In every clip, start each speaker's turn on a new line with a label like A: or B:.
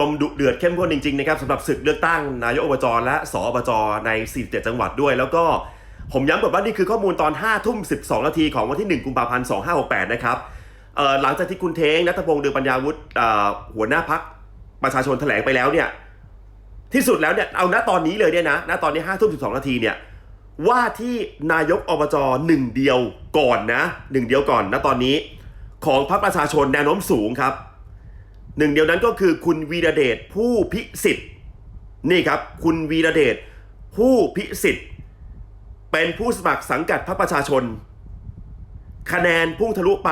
A: ชมดุเดือดเข้มข้นจริงๆนะครับสำหรับศึกเลือกตั้งนายกอบจและสอบจใน47จังหวัดด้วย แล้วก็ผมย้ำก่อนว่านี่คือข้อมูลตอน5ทุ่ม12นาทีของวันที่ 1 กุมภาพันธ์2568 นะครับหลังจากที่คุณเทงนัทพงศ์เดือปัญญาวุฒิหัวหน้าพักประชาชนแถลงไปแล้วเนี่ยที่สุดแล้วเนี่ยเอาณตอนนี้เลยเนี่ยนะณตอนนี้5ทุ่ม12นาทีเนี่ยว่าที่นายกอบจหนึ่งเดียวก่อนนะหนึ่งเดียวก่อนนะตอนนี้ ของพรรคประชาชนแนวโน้มสูงครับ หนึ่งเดียวนั้นก็คือคุณวีระเดชผู้พิสิทธิ์นี่ครับ คุณวีระเดชผู้พิสิทธิ์เป็นผู้สมัครสังกัดพรรคประชาชน คะแนนพุ่งทะลุไป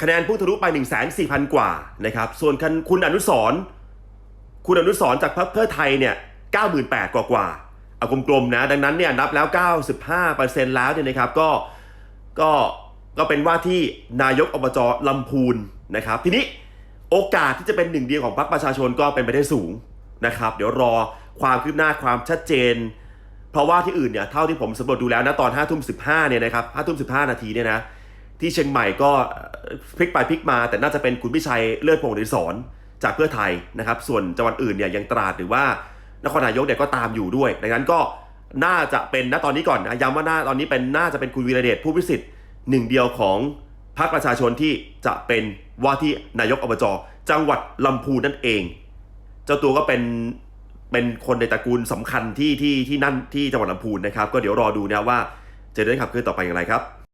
A: คะแนนพุ่งทะลุไป 1 4 0 0 0 กว่านะครับ ส่วนคุณอนุสรคุณอนุสรจากพรรคเพื่อไทยเนี่ย98,000กว่ากว่าเอากลมๆนะ ดังนั้นเนี่ยนับแล้ว 95%แล้วเนี่ยนะครับก็ก็ก็เป็นว่าที่นายกอบจลำพูนนะครับ ทีนี้ โอกาสที่จะเป็นหนึ่งเดียวของพรรคประชาชนก็เป็นไปได้สูงนะครับ เดี๋ยวรอความคืบหน้าความชัดเจน เพราะว่าที่อื่นเนี่ยเท่าที่ผมสำรวจดูแล้วนะตอน5้าทุ่มสิเนี่ยนะครับห้าทุ่มสินาทีเนี่ยนะที่เชียงใหม่ก็พลิกไปพลิกมา แต่น่าจะเป็นคุณพิชัยเลิศพงศ์ดิศรจากเพื่อไทยนะครับ ส่วนจังหวัดอื่นเนี่ยยังตราดหรือว่านครนายกเนี่ยก็ตามอยู่ด้วย ดังนั้นก็น่าจะเป็นณตอนนี้ก่อนนะย้ำว่าน่าตอนนี้เป็นน่าจะเป็นคุณวีระเดชผู้พิสิทธิ์หนึ่งเดียวของ พรรคประชาชนที่จะเป็นว่าที่นายกอบจจังหวัดลำพูนนั่นเอง เจ้าตัวก็เป็นเป็นคนในตระกูลสำคัญที่ที่ที่นั่นที่จังหวัดลำพูนนะครับ ก็เดี๋ยวรอดูนะว่าจะได้ขับเคลื่อนต่อไปอย่างไรครับ